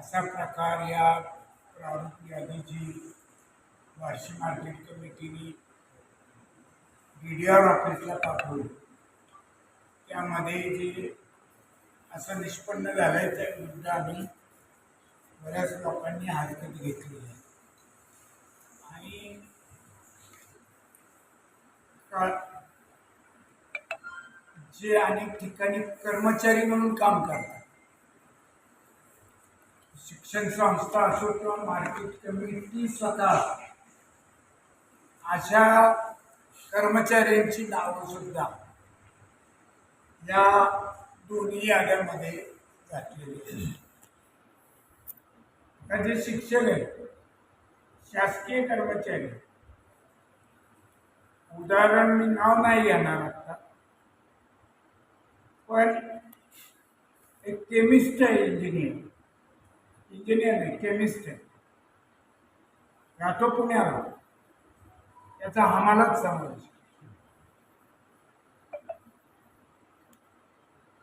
असा प्रकार या प्रारूप यादीची वार्षिक मार्केट कमिटीने डी डी आर ऑफिसला पाठवली त्यामध्ये जे असं निष्पन्न झालं आहे त्या विरुद्ध आम्ही बऱ्याच लोकांनी हरकत घेतली आहे. आणि जे अनेक ठिकाणी कर्मचारी म्हणून काम करतात. शिक्षण संस्था असो किंवा मार्केट कमिटी स्वतः. अशा कर्मचाऱ्यांची नावं सुद्धा या दोन्ही याद्यामध्ये घातलेली आहेत. जे शिक्षक आहेत शासकीय कर्मचारी उदाहरण मी नाव नाही घेणार आता. पण एक केमिस्ट आहे इंजिनियर इंजिनियर आहे केमिस्ट आहे. राहतो पुण्याला. याचा आम्हालाच समावेश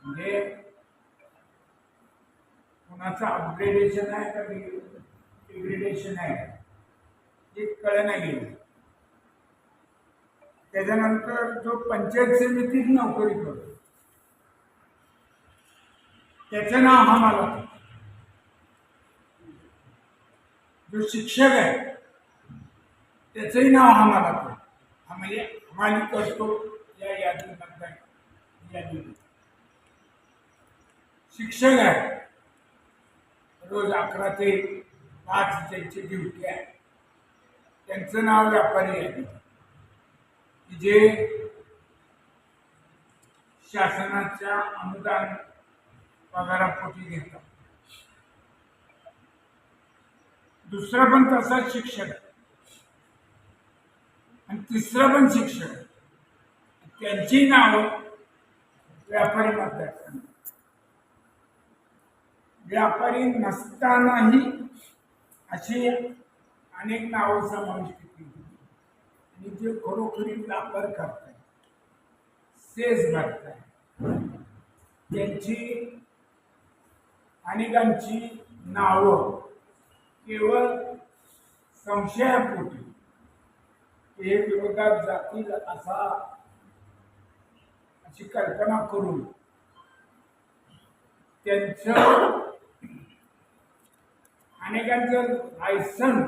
म्हणजे कुणाचं अपग्रेडेशन आहे का डिग्रेडेशन आहे? हे नाही गेलं. त्याच्यानंतर जो पंचायत समितीत नोकरी करतो त्याचं नाव आम्हाला मला जो शिक्षक आहे त्याचंही नाव हा मला हा म्हणजे हमाली करतो या यादीमधला यादी शिक्षक आहे रोज अकरा ते पाच त्यांची ड्युटी आहे त्यांचं नाव व्यापारी आहे. की जे शासनाच्या अनुदान पगारापोटी घेतात. दुसरा पण तसाच शिक्षक आहे. आणि तिसरा पण शिक्षक त्यांची नावं व्यापारी मतदारसंघ. व्यापारी नसतानाही अशी अनेक नावं समाविष्ट केली. आणि जे खरोखरी व्यापार करताय सेस भरताय त्यांची अनेकांची नावं केवळ संशयापोटी हे विरोधात जातील असा अशी कल्पना करून त्यांचं अनेकांचं लायसन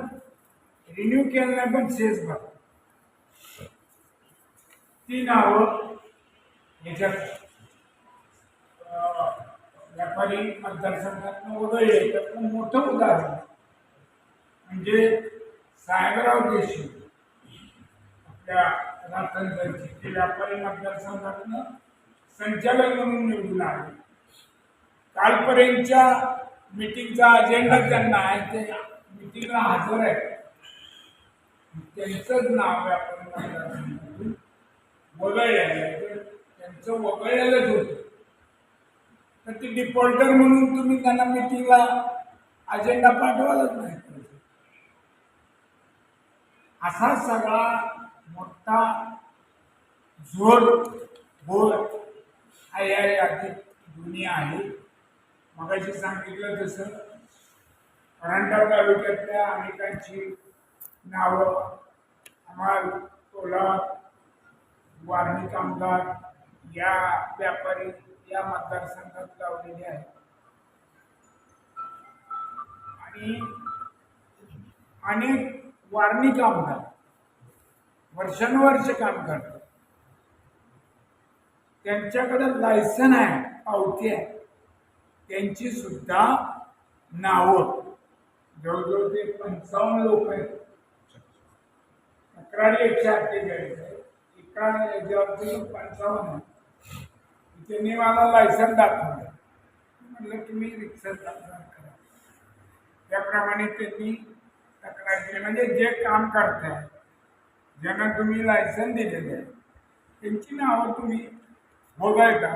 रिन्यू केलं नाही पण सेस भर. ती नावं याच्यात व्यापारी मतदारसंघातनं वगळले त्यातलं मोठं उदाहरण. म्हणजे साहेबराव देशमुख आपल्या राखणदारचे ते व्यापारी मतदारसंघातनं संचालक म्हणून निवडून आले. कालपर्यंतच्या मिटिंगचा अजेंडा त्यांना आहे ते मिटिंगला हजर आहे त्यांचंच नाव व्यापारी मतदारसंघातून वगळलेलं आहे. त्यांचं वगळलेलंच होतं. तर ते डिफॉल्टर म्हणून तुम्ही त्यांना मिटिंगला अजेंडा पाठवालाच नाही. असा सगळा मोठा झोल बोल हा या यादीत दुनिया आहे. मगाशी सांगितलं तसं. परांडा तालुक्यातल्या अनेकांची नावं हमाल टोला वारणी कामगार या व्यापारी या मतदारसंघात लावलेली आहेत. आणि अनेक वारणी काम कामगार वर्षानुवर्ष काम करतात त्यांच्याकडे लायसन आहे पावती आहे. त्यांची सुद्धा नावं. जवळजवळ ते पंचावन्न लोक आहेत. तक्रारी एकशे अठ्ठेचाळीस आहे. एका याच्यावरती पंचावन्न आहे. त्यांनी मला लायसन दाखवलं म्हटलं तुम्ही रिक्षा तक्रार करा त्याप्रमाणे त्यांनी तक्रार केली. म्हणजे जे काम करताय ज्यांना तुम्ही लायसन दिलेले आहे त्यांची नावं तुम्ही वगळता.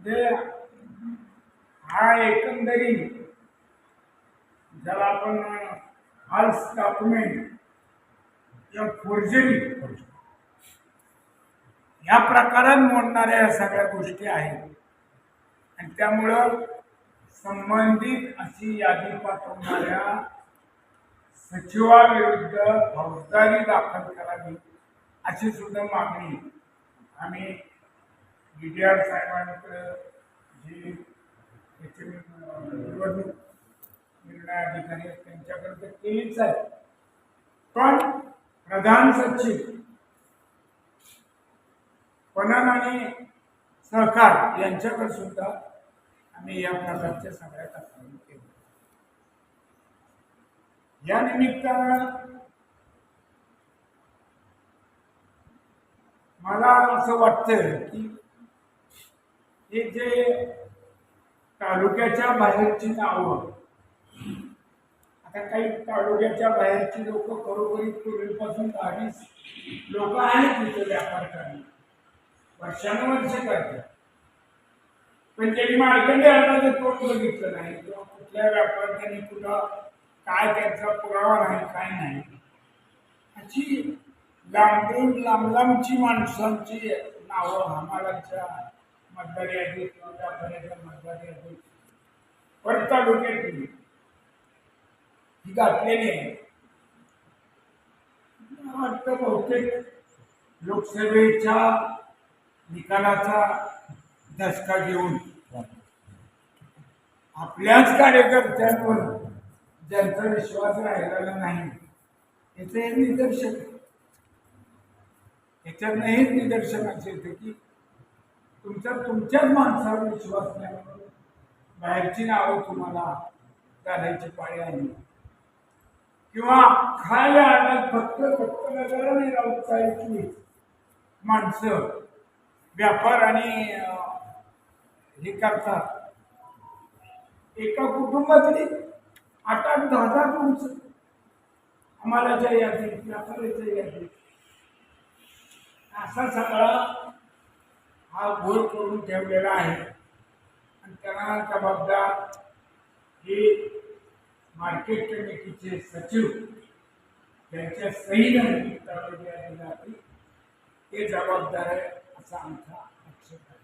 जे हा एकंदरीत ज्याला आपण हाल्स डॉक्युमेंट किंवा फोर्जरी या प्रकारात मोडणाऱ्या या सगळ्या गोष्टी आहेत. आणि त्यामुळं संबंधित अशी यादी पाठवणाऱ्या सचिवाविरुद्ध फौजदारी दाखल करावी अशी सुद्धा मागणी आम्ही डी डी आर साहेबांकडे जी निवडणूक निर्णय अधिकारी आहेत त्यांच्याकडे तर केलीच आहे. पण प्रधान सचिव पणन आणि सहकार यांच्याकडे सुद्धा आम्ही या प्रकारच्या सगळ्या तक्रारी केल्या. या निमित्तानं मला असं वाटतं की हे जे तालुक्याच्या बाहेरची नावं आता काही तालुक्याच्या बाहेरची लोक खरोखरी पूर्वीपासून आधीच लोक आहेत तिथे व्यापार करणे वर्षानुवर्ष करतात. पण त्यांनी मार्गंडी अर्जाचं तोंड बघितलं नाही. किंवा कुठल्या व्यापाऱ्यांनी कुठं काय त्यांचा पुरावा नाही काय नाही. अशी लांबून लांबलांबची माणसांची नावं हमालाच्या मतदार यादीत किंवा मतदार यादीत परत तालुक्यातली ही घातलेली आहे. वाटतं बहुतेक लोकसभेच्या निकालाचा दसका घेऊन. आपल्याच कार्यकर्त्यांवर ज्यांचा विश्वास राहिलेला नाही. याचं हे निदर्शक याच्यातनं हेच निदर्शन असे येतं की तुमचा तुमच्याच माणसावर विश्वास नाही. बाहेरची नावं तुम्हाला घालायची पाळी आली किंवा खायला आणत फक्त फक्त नगर उत्साहाची माणसं. व्यापार आणि हे करतात. एका कुटुंबातली आठ आठ दहा दहा माणसं आम्हाला ज्या यादीत व्यापाऱ्याच्या यादीत असा सगळा हा गोळ करून ठेवलेला आहे आणि त्यांना जबाबदार हे मार्केट कमिटीचे सचिव त्यांच्या सहीनं जाते ते जबाबदार आहे असा आमचा आक्षेप आहे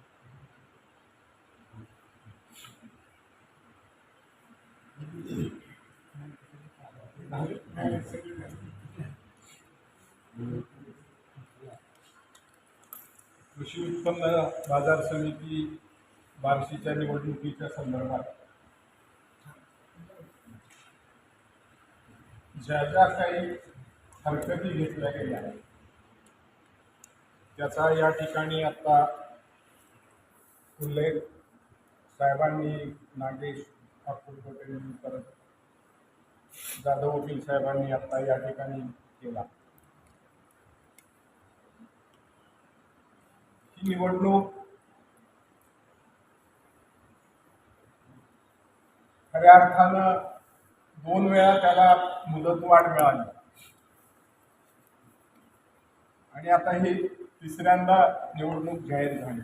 कृषी उत्पन्न बाजार समिती बार्शीच्या निवडणुकीच्या संदर्भात. ज्या ज्या काही हरकती घेतल्या गेल्या त्याचा या ठिकाणी आता उल्लेख साहेबांनी नागेश ठाकूर यांनी परत जाधव वकील साहेबांनी आता या ठिकाणी केला. ही निवडणूक खऱ्या अर्थानं दोन वेळा त्याला मुदतवाढ मिळाली. आणि आता ही तिसऱ्यांदा निवडणूक जाहीर झाली.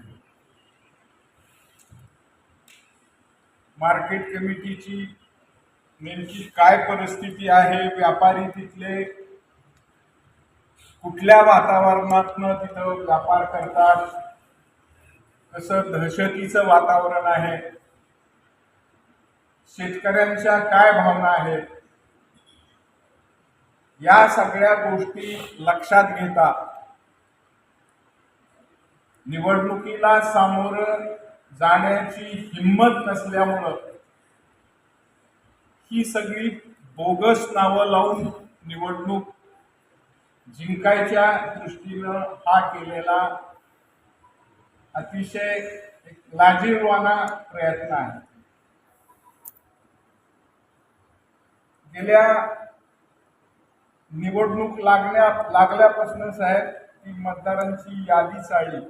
मार्केट कमिटीची नेमकी काय परिस्थिती आहे? व्यापारी तिथले कुठल्या वातावरणातनं तिथं व्यापार करतात? कसं दहशतीचं वातावरण आहे? शेतकऱ्यांच्या काय भावना आहेत? या सगळ्या गोष्टी लक्षात घेता. निवडणुकीला सामोरं जाण्याची हिंमत नसल्यामुळं ही सगळी बोगस नावं लावून निवडणूक जिंकायच्या दृष्टीनं हा केलेला अतिशय एक लाजीरवाना प्रयत्न आहे. गेल्या निवडणूक लागल्या लागल्यापासून साहेब ती मतदारांची यादी चाळली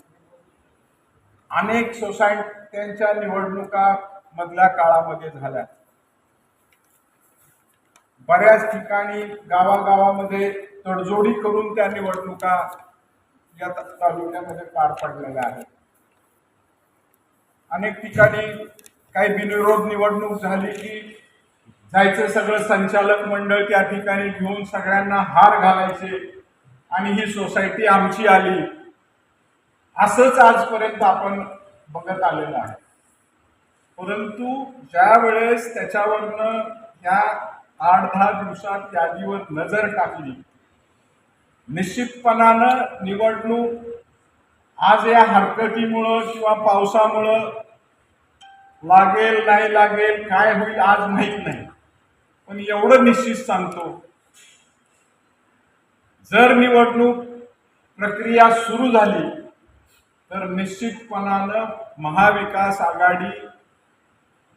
अनेक सोसायट्यांच्या निवडणुका मधल्या काळामध्ये झाल्या. बऱ्याच ठिकाणी गावागावामध्ये तडजोडी करून त्या निवडणुका या तालुक्यामध्ये पार पडलेल्या आहेत. अनेक ठिकाणी काही बिनविरोध निवडणूक झाली की जायचं सगळं संचालक मंडळ त्या ठिकाणी घेऊन सगळ्यांना हार घालायचे आणि ही सोसायटी आमची आली. असंच आजपर्यंत आपण बघत आलेलं आहे. परंतु ज्या वेळेस त्याच्यावरनं ह्या आठ दहा दिवसात यादीवर नजर टाकली. निश्चितपणानं निवडणूक आज या हरकतीमुळं किंवा पावसामुळं लागेल नाही लागेल काय होईल आज माहीत नाही. पण एवढं निश्चित सांगतो जर निवडणूक प्रक्रिया सुरू झाली तर निश्चितपणानं महाविकास आघाडी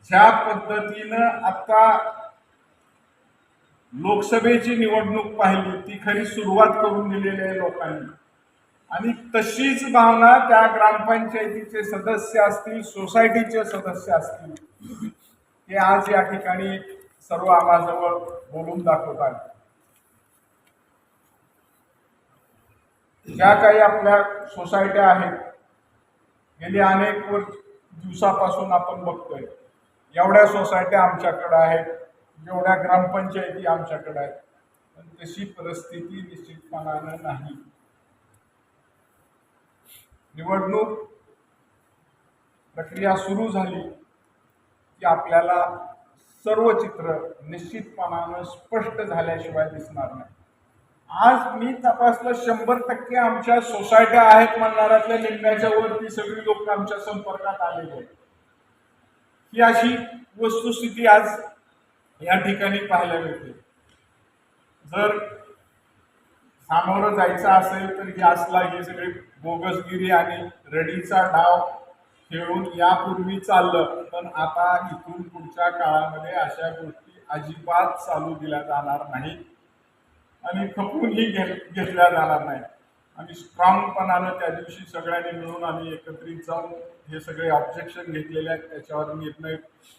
ज्या पद्धतीनं आता लोकसभेची निवडणूक पाहिली ती खरी सुरुवात करून दिलेली आहे लोकांनी. आणि तशीच भावना त्या ग्रामपंचायतीचे सदस्य असतील सोसायटीचे सदस्य असतील हे आज या ठिकाणी सर्व आम्हाजवळ बोलून दाखवतात ज्या काही आपल्या सोसायट्या आहेत गेली अनेक वर्ष दिवसापासून आपण बघतोय एवढ्या सोसायट्या आमच्याकडे आहेत. एवढ्या ग्रामपंचायती आमच्याकडे आहेत. पण तशी परिस्थिती निश्चितपणानं नाही. निवडणूक प्रक्रिया सुरू झाली की आपल्याला सर्व चित्र निश्चितपणानं स्पष्ट झाल्याशिवाय दिसणार नाही. आज मी तपासलं शंभर टक्के आमच्या सोसायट्या आहेत म्हणणाऱ्यातल्या निम्म्याच्या वरती सगळी लोक आमच्या संपर्कात आलेली आहेत. ही अशी वस्तुस्थिती आज या ठिकाणी पाहायला मिळते. जर सामोरं जायचं असेल तर गॅसला हे सगळे बोगसगिरी आणि रडीचा डाव खेळून यापूर्वी चाललं. पण आता इथून पुढच्या काळामध्ये अशा गोष्टी अजिबात चालू दिल्या जाणार नाहीत. आणि खपूनही घे घेतल्या जाणार नाही आणि स्ट्रॉंगपणानं त्या दिवशी सगळ्यांनी मिळून आम्ही एकत्रित जाऊन हे सगळे ऑब्जेक्शन घेतलेले आहेत. त्याच्यावर निर्णय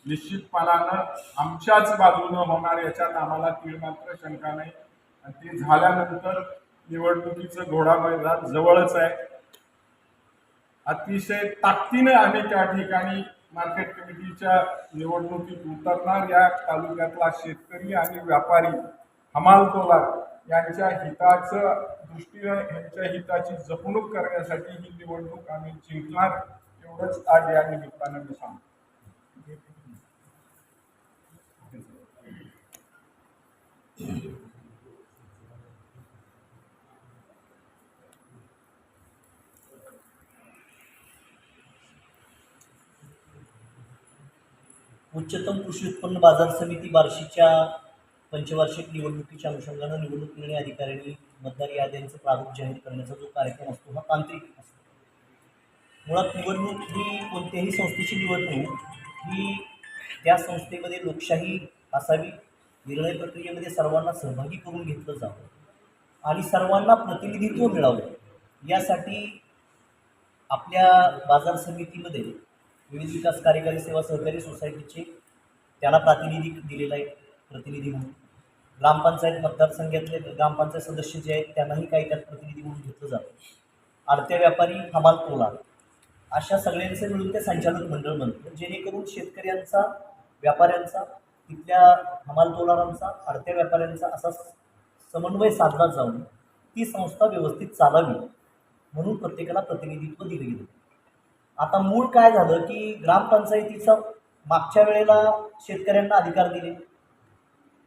निश्चितपणानं आमच्याच बाजूनं होणार याच्यात आम्हाला तीळ मात्र शंका नाही. आणि ते झाल्यानंतर निवडणुकीचं घोडा मैदान जवळच आहे. अतिशय ताकदीनं आम्ही त्या ठिकाणी मार्केट कमिटीच्या निवडणुकीत उतरणार. या तालुक्यातला शेतकरी आणि व्यापारी हमालतोला यांच्या हिताचं दृष्टीनं यांच्या हिताची जपणूक करण्यासाठी ही निवडणूक आम्ही जिंकणार एवढंच आज या निमित्तानं मी सांगतो. उच्चतम कृषी उत्पन्न बाजार समिती बार्शीच्या पंचवार्षिक निवडणुकीच्या अनुषंगानं निवडणूक निर्णय अधिकाऱ्यांनी मतदार याद्यांचं प्रारूप जाहीर करण्याचा जो कार्यक्रम असतो हा तांत्रिक असतो. मुळात निवडणूक ही कोणत्याही संस्थेची निवडणूक ही त्या संस्थेमध्ये लोकशाही असावी निर्णय प्रक्रियेमध्ये सर्वांना सहभागी करून घेतलं जावं आणि सर्वांना प्रतिनिधित्व मिळावं यासाठी आपल्या बाजार समितीमध्ये विविध विकास कार्यकारी सेवा सहकारी सोसायटीचे त्याला प्रातिनिधिक दिलेलं आहे प्रतिनिधी म्हणून ग्रामपंचायत मतदारसंघातले ग्रामपंचायत सदस्य जे आहेत त्यांनाही काही त्यात प्रतिनिधी म्हणून घेतलं जातं. आडत्या व्यापारी हमाल तोला अशा सगळ्यांचे मिळून ते संचालक मंडळ बनतं. जेणेकरून शेतकऱ्यांचा व्यापाऱ्यांचा तिथल्या हमाल तोलारांचा आडत्या व्यापाऱ्यांचा असा समन्वय साधला जाऊन ती संस्था व्यवस्थित चालावी म्हणून प्रत्येकाला प्रतिनिधित्व दिलं गेलं. आता मूळ काय झालं की ग्रामपंचायतीचा मागच्या वेळेला शेतकऱ्यांना अधिकार दिले.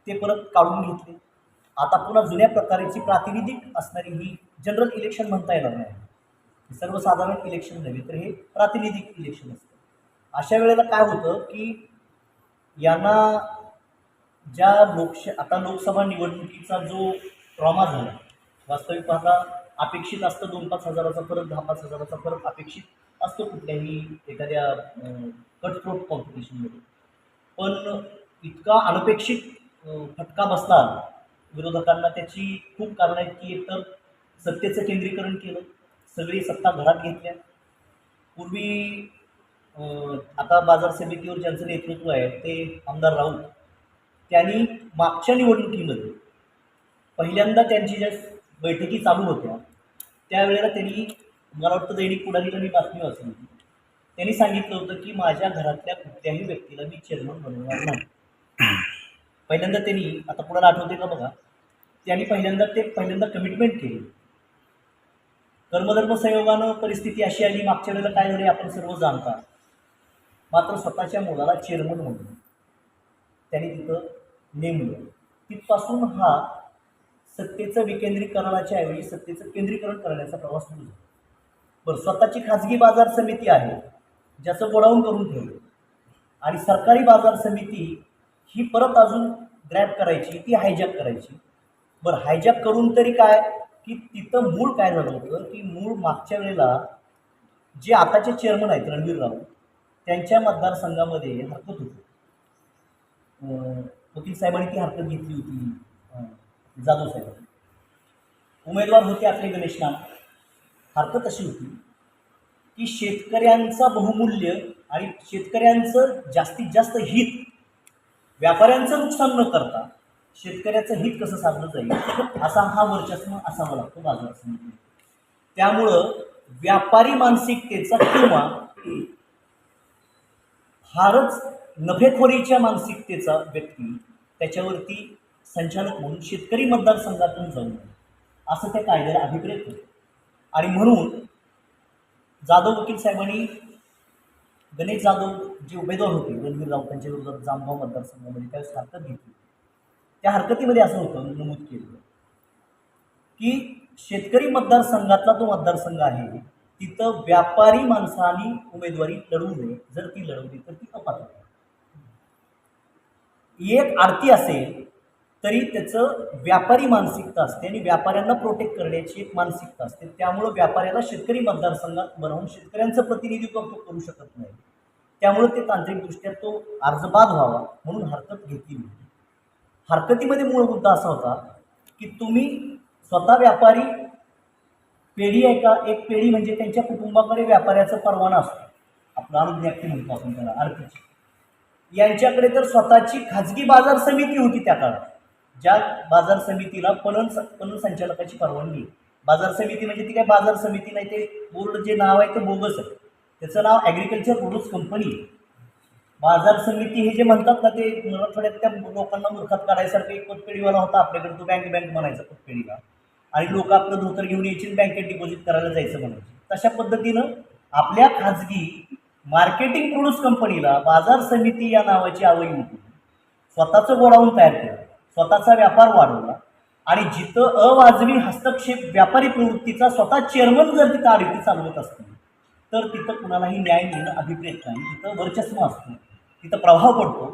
ते परत काढून घेतले. आता पुन्हा जुन्या प्रकारची प्रातिनिधिक असणारी ही जनरल इलेक्शन म्हणता येणार नाही. सर्वसाधारण इलेक्शन नव्हे तर हे प्रातिनिधिक इलेक्शन असतं. अशा वेळेला काय होतं की यांना ज्या लोकश आता लोकसभा निवडणुकीचा जो ट्रॉमा झाला वास्तविक पाहता अपेक्षित असतं दोन पाच हजाराचा फरक दहा पाच हजाराचा फरक अपेक्षित असतो कुठल्याही एखाद्या कटथ्रोट कॉम्पिटिशनमध्ये पण इतका अनपेक्षित फटका बसला विरोधकांना त्याची खूप कारणं आहेत की एकतर सत्तेचं केंद्रीकरण केलं सगळी सत्ता घरात घेतल्या. पूर्वी आता बाजार समितीवर ज्यांचं नेतृत्व आहे ते आमदार राऊत त्यांनी मागच्या निवडणुकीमध्ये पहिल्यांदा त्यांची ज्या बैठकी चालू होत्या त्यावेळेला त्यांनी मला वाटतं दैनिक पुढारीला मी बातमी वाचली होती त्यांनी सांगितलं होतं की माझ्या घरातल्या कुठल्याही व्यक्तीला मी चेअरमन बनवणार नाही. पहिल्यांदा त्यांनी आता पुढे आठवते का बघा त्यांनी पहिल्यांदा ते पहिल्यांदा कमिटमेंट केली. कर्मधर्म संयोगानं परिस्थिती अशी आली मागच्या वेळेला काय झाली आपण सर्व जाणता. मात्र स्वतःच्या मुलाला चेअरमन म्हणून त्यांनी तिथं नेमलं. तिथपासून हा सत्तेचं विकेंद्रीकरणाच्या ऐवजी सत्तेचं केंद्रीकरण करण्याचा प्रवास सुरू झाला. बरं स्वतःची खाजगी बाजार समिती आहे ज्याचं गोडाऊन करून ठेवलं. आणि सरकारी बाजार समिती ही परत अजून ग्रॅप करायची ती हायजॅक करायची. बरं हायजॅक करून तरी काय? की तिथं मूळ काय झालं होतं? की मूळ मागच्या वेळेला जे आताचे चेअरमन आहेत रणवीर राव त्यांच्या मतदारसंघामध्ये हरकत होती. वकील साहेबांनी ती हरकत घेतली होती जाधव साहेबांनी. उमेदवार होते आपले गणेश नाम. हरकत अशी होती की शेतकऱ्यांचा बहुमूल्य आणि शेतकऱ्यांचं जास्तीत जास्त हित व्यापाऱ्यांचं नुकसान न करता शेतकऱ्याचं हित कसं साधलं जाईल असा हा वर्चस्व असावा लागतो बाजार समिती त्यामुळं व्यापारी मानसिकतेचा किंवा फारच नफेखोरीच्या मानसिकतेचा व्यक्ती त्याच्यावरती संचालक म्हणून शेतकरी मतदारसंघातून जाऊ नये असं त्या कायद्याला अभिप्रेत होतं आणि म्हणून जाधव वकील साहेबांनी गणेश जाधव जे उमेदवार होते रणवीर राऊत त्यांच्या विरोधात जामगाव मतदारसंघामध्ये त्यावेळेस हरकत घेतली. त्या हरकतीमध्ये असं होतं नमूद केलं की शेतकरी मतदारसंघातला तो मतदारसंघ आहे तिथं व्यापारी माणसांनी उमेदवारी लढवू नये. जर ती लढवली तर ती अपात्र एक आरती असेल तरी त्याचं व्यापारी मानसिकता असते आणि व्यापाऱ्यांना प्रोटेक्ट करण्याची एक मानसिकता असते. त्यामुळं व्यापाऱ्याला शेतकरी मतदारसंघात बनवून शेतकऱ्यांचं प्रतिनिधित्व तो करू शकत नाही. त्यामुळं ते तांत्रिकदृष्ट्या तो अर्जबाद व्हावा म्हणून हरकत घेतली. होती हरकतीमध्ये मूळ मुद्दा असा होता की तुम्ही स्वतः व्यापारी पेढी आहे का? एक पेढी म्हणजे त्यांच्या कुटुंबाकडे व्यापाऱ्याचा परवाना असतो. आपला अनुज्ञप्ती म्हणतो आपण त्याला आरतीची. यांच्याकडे तर स्वतःची खाजगी बाजार समिती होती त्या काळात. ज्या बाजार समितीला पणन पणन संचालकाची परवानगी बाजार समिती म्हणजे ती काय बाजार समिती नाही ते बोर्ड जे नाव आहे ते बोगस आहे. त्याचं नाव ॲग्रिकल्चर प्रोड्यूस कंपनी आहे. बाजार समिती हे जे म्हणतात ना ते मराठवाड्यात त्या लोकांना मूर्खात काढायसारखं एक पतपेढीवाला होता आपल्याकडे तो बँक बँक म्हणायचा पतपेढीला. आणि लोक आपलं धोतर घेऊन यायची बँकेत डिपॉझिट करायला जायचं म्हणायचं. तशा पद्धतीनं आपल्या खाजगी मार्केटिंग प्रोड्यूस कंपनीला बाजार समिती या नावाची आवई होती. स्वतःचं गोडाऊन तयार केलं. स्वतःचा व्यापार वाढवला. आणि जिथं अवाजवी हस्तक्षेप व्यापारी प्रवृत्तीचा स्वतः चेअरमन जर तिथं आडीती चालवत असतील तर तिथं कुणालाही न्याय मिळणं अभिप्रेत नाही. तिथं वर्चस्व असतं तिथं प्रभाव पडतो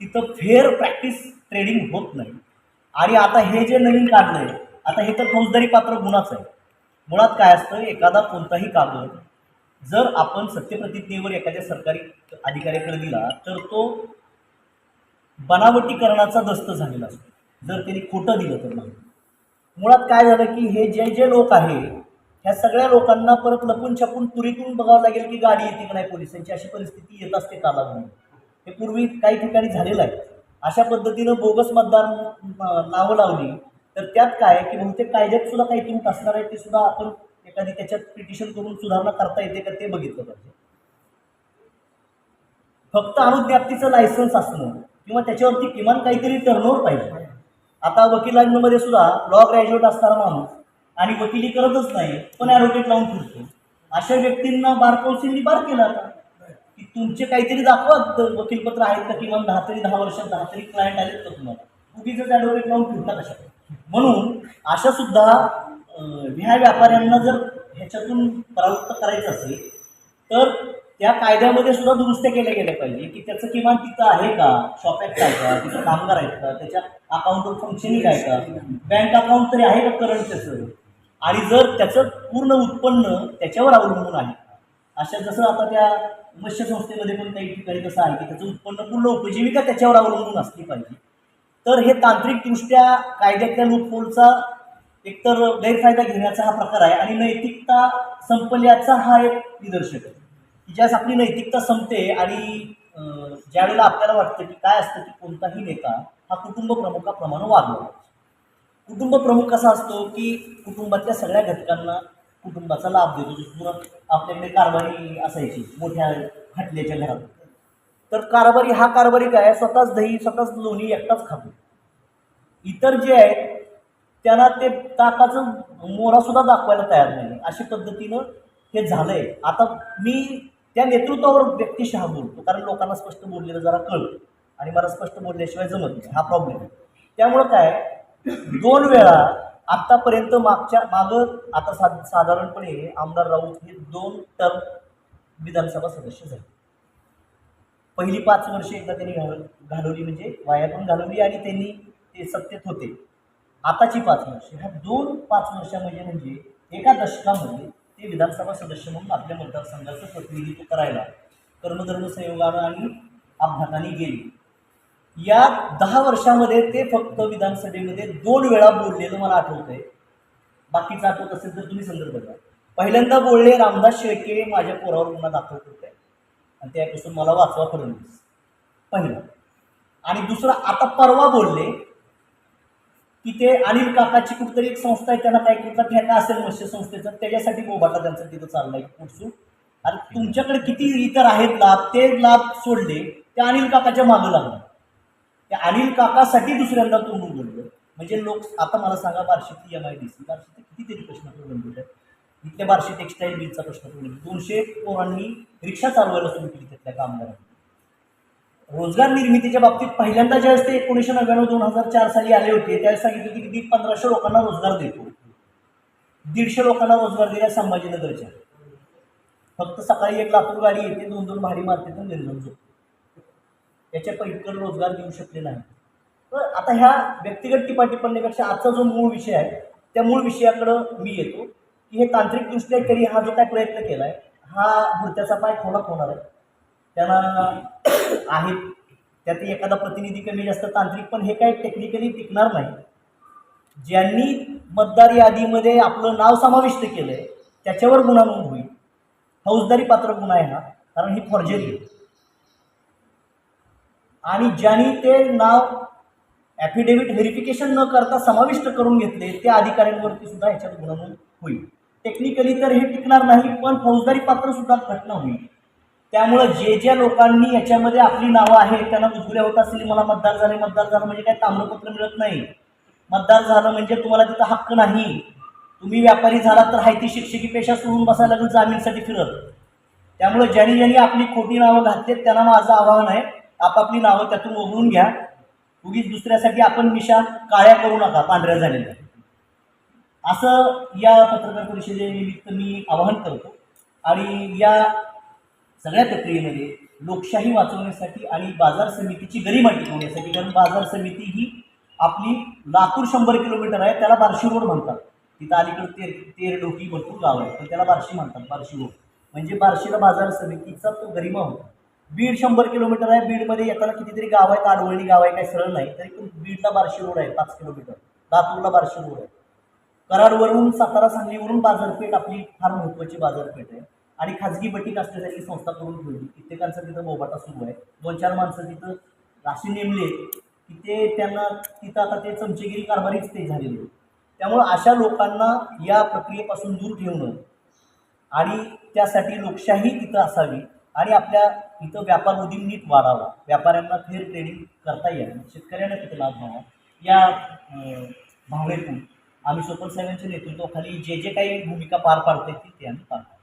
तिथं फेअर प्रॅक्टिस ट्रेडिंग होत नाही. आणि आता हे जे नवीन काढलं आहे आता हे तर फौजदारी पात्र गुन्हाच आहे. मुळात काय असतं एखादा कोणताही कागद जर आपण सत्यप्रतिज्ञेवर एखाद्या सरकारी अधिकाऱ्याकडे दिला तर तो बनावटीकरणाचा दस्त झालेला असतो. जर त्यांनी खोटं दिलं तर नाही मुळात काय झालं की हे जे जे लोक आहे ह्या सगळ्या लोकांना परत लपून छपून पुरीतून बघावं लागेल की गाडी येते की नाही पोलिसांची अशी परिस्थिती येत असते काला म्हणून हे पूर्वी काही ठिकाणी झालेलं आहे. अशा पद्धतीनं बोगस मतदार नावं लावली तर त्यात काय की बहुतेक कायद्यात सुद्धा काही तुमट असणार आहे ते सुद्धा आपण एखादी त्याच्यात पिटिशन करून सुधारणा करता येते का ते बघितलं पाहिजे. फक्त अनुज्ञाप्तीचं लायसन्स असणं किंवा त्याच्यावरती किमान काहीतरी टर्नओव्हर पाहिजे. आता वकिलांमध्ये सुद्धा लॉ ग्रॅज्युएट असणारा माणूस आणि वकिली करतच नाही पण ॲडव्होकेट लावून फिरतो. अशा व्यक्तींना बार कौन्सिलनी बार केला आता. की तुमचे काहीतरी दाखवा वकीलपत्र आहेत का किमान दहा तरी दहा वर्षात दहा तरी क्लायंट आलेत का तुम्हाला? उगीच ॲडव्होकेट लावून फिरता कशा म्हणून अशा सुद्धा ह्या व्यापाऱ्यांना जर ह्याच्यातून परावृत्त करायचं असेल तर त्या कायद्यामध्ये सुद्धा दुरुस्त्या केल्या गेल्या पाहिजे की त्याचं किमान तिथं आहे का? शॉप ॲक्ट आहे का? तिथं कामगार आहेत का? त्याच्या अकाउंटवर फंक्शनिंग आहे का? बँक अकाउंट तरी आहे का करंट त्याचं? आणि जर त्याचं पूर्ण उत्पन्न त्याच्यावर अवलंबून आहे अशा जसं आता त्या मत्स्य संस्थेमध्ये पण काही ठिकाणी कसं आहे की त्याचं उत्पन्न पूर्ण उपजीविका त्याच्यावर अवलंबून असली पाहिजे. तर हे तांत्रिकदृष्ट्या कायद्यातल्या लूपहोलचा एकतर गैरफायदा घेण्याचा हा प्रकार आहे आणि नैतिकता संपल्याचा हा एक निदर्शक आहे. की ज्यावेळेस आपली नैतिकता संपते आणि ज्यावेळेला आपल्याला वाटतं की काय असतं की कोणताही नेता हा कुटुंब प्रमुखाप्रमाणे वागला कुटुंब प्रमुख कसा असतो की कुटुंबातल्या सगळ्या घटकांना कुटुंबाचा लाभ देतो जसं आपल्याकडे कारभारी असायची मोठ्या खटल्याच्या घरात. तर कारभारी हा कारभारी काय स्वतःच दही स्वतःच लोणी एकटाच खातो. इतर जे आहेत त्यांना ते ताकाचं मोरासुद्धा दाखवायला तयार नाही. अशा पद्धतीनं हे झालंय. आता मी त्या नेतृत्वावर व्यक्तिशः बोलतो. कारण लोकांना स्पष्ट बोललेलं जरा कळतं आणि मला स्पष्ट बोलल्याशिवाय जमत नाही. हा प्रॉब्लेम आहे. त्यामुळं काय? दोन वेळा आत्तापर्यंत मागच्या मागं आता सा साधारणपणे आमदार राऊत हे दोन टर्म विधानसभा सदस्य झाले. पहिली पाच वर्षे एकदा त्यांनी घाल घालवली म्हणजे वायातून घालवली आणि त्यांनी ते सत्तेत होते. आताची पाच वर्षे. ह्या दोन पाच वर्षामध्ये म्हणजे एका दशकामध्ये ते विधानसभा सदस्य म्हणून आपल्या मतदारसंघाचं प्रतिनिधित्व करायला कर्मधर्म संयोगानं आणि अपघाताने गेली. या दहा वर्षामध्ये ते फक्त विधानसभेमध्ये दोन वेळा बोललेलं मला आठवतंय. बाकीचं आठवत असेल तर तुम्ही संदर्भ द्या. पहिल्यांदा बोलले रामदास शेळके माझ्या पोरावर पुन्हा दाखल करत आहे आणि त्यापासून मला वाचवा फडणवीस. पहिलं. आणि दुसरं आता परवा बोलले की ते अनिल काकाची कुठतरी एक संस्था आहे त्यांना काही कुठला ठेका असेल मत्स्य संस्थेचा त्याच्यासाठी मोबाटा त्यांचं तिथं चाललाय पुढसून आणि तुमच्याकडे किती इतर आहेत लाभ ते लाभ सोडले ते अनिल काकाच्या मागं लागलं. त्या अनिल काकासाठी दुसऱ्यांदा तोंडून बोललं. म्हणजे लोक आता मला सांगा बार्शीतली एम आय डी सी बार्शीत कितीतरी प्रश्न प्रलंबित आहेत इथल्या बार्शी टेक्स्टाईल बिलचा प्रश्न प्रलंबित दोनशे पोरांनी रिक्षा चालवायला सुरू केली तिथल्या कामगारांनी. रोजगार निर्मितीच्या बाबतीत पहिल्यांदा ज्यावेळेस ते एकोणीसशे नव्याण्णव दोन हजार चार साली आले होते. त्यावेळेस सांगितलं की मी पंधराशे लोकांना रोजगार देतो. दीडशे लोकांना रोजगार दिला संभाजीनगरच्या. फक्त सकाळी एक लातूर गाडी येते दोन दोन भाडी मारते तर निर्जन झोपते याच्या पलीकडे रोजगार देऊ शकले नाही तर आता ह्या व्यक्तिगत टिपाटिपणीपेक्षा आजचा जो मूळ विषय आहे त्या मूळ विषयाकडं मी येतो. की हे तांत्रिकदृष्ट्या तरी हा जो काय प्रयत्न केला आहे हा भुरत्याचा पाय खोलात होणार आहे. त्यांना आहेत. त्यात एखादा प्रतिनिधी कमी जास्त तांत्रिक पण हे काय टेक्निकली टिकणार नाही. ज्यांनी मतदार यादीमध्ये आपलं नाव समाविष्ट केलं आहे त्याच्यावर गुन्हा नोंद होईल. फौजदारी पात्र गुन्हा आहे ना कारण ही फॉर्जरी आहे. आणि ज्यांनी ते नाव ॲफिडेव्हिट व्हेरिफिकेशन न करता समाविष्ट करून घेतले त्या अधिकाऱ्यांवरती सुद्धा ह्याच्यात गुन्हा नोंद होईल. टेक्निकली तर हे टिकणार नाही पण फौजदारी पात्र सुद्धा घटना होईल. त्यामुळं जे ज्या लोकांनी याच्यामध्ये आपली नावं आहेत त्यांना उजवल्या होत असलेली मला मतदार झाले मतदार झालं म्हणजे काय ताम्रपत्र मिळत नाही. मतदार झालं म्हणजे तुम्हाला तिथं हक्क नाही. तुम्ही व्यापारी झालात तर हायती शिक्षकी पेशा सोडून बसायला लागेल जामीनसाठी फिरत. त्यामुळे ज्यांनी ज्यांनी आपली खोटी नावं घातलीत त्यांना माझं आवाहन आहे आपापली नावं त्यातून वगळून घ्या. उगीच दुसऱ्यासाठी आपण मिशा काळ्या करू नका पांढऱ्या झालेल्या. असं या पत्रकार परिषदेनिमित्त मी आवाहन करतो. आणि या सगळ्या प्रक्रियेमध्ये लोकशाही वाचवण्यासाठी आणि बाजार समितीची गरिमा टिकवण्यासाठी कारण बाजार समिती ही आपली लातूर शंभर किलोमीटर आहे त्याला बार्शी रोड म्हणतात. तिथं अलीकडे तेर तेर डोकी भरपूर गाव आहे पण त्याला बार्शी म्हणतात बार्शी रोड. म्हणजे बार्शीला बाजार समितीचा तो गरिमा होता. बीड शंभर किलोमीटर आहे बीडमध्ये येताना कितीतरी गाव आहेत आडवळणी गाव आहे काही सरळ नाही तरी पण बीडला बार्शी रोड आहे पाच किलोमीटर. लातूरला बार्शी रोड आहे. कराडवरून सातारा सांगलीवरून बाजारपेठ आपली फार महत्त्वाची बाजारपेठ आहे. आणि खाजगी बटीक असण्यासाठी संस्था करून ठेवली. कित्येकांचा तिथं मोबाटा सुरू आहे. दोन चार माणसं तिथं अशी नेमले की ते त्यांना तिथं आता ते चमचेगिरी कारभारीच ते झालेले आहे त्यामुळं अशा लोकांना या प्रक्रियेपासून दूर ठेवणं आणि त्यासाठी लोकशाही तिथं असावी आणि आपल्या इथं व्यापार उद्योग नीट वाढावा. व्यापाऱ्यांना फेअर ट्रेडिंग करता येईल शेतकऱ्यांना तिथं लाभ व्हावा. या भावनेतून आम्ही स्वतंत्र साहेबांच्या नेतृत्वाखाली जे जे काही भूमिका पार पाडते ती ते आम्ही पार पाडतो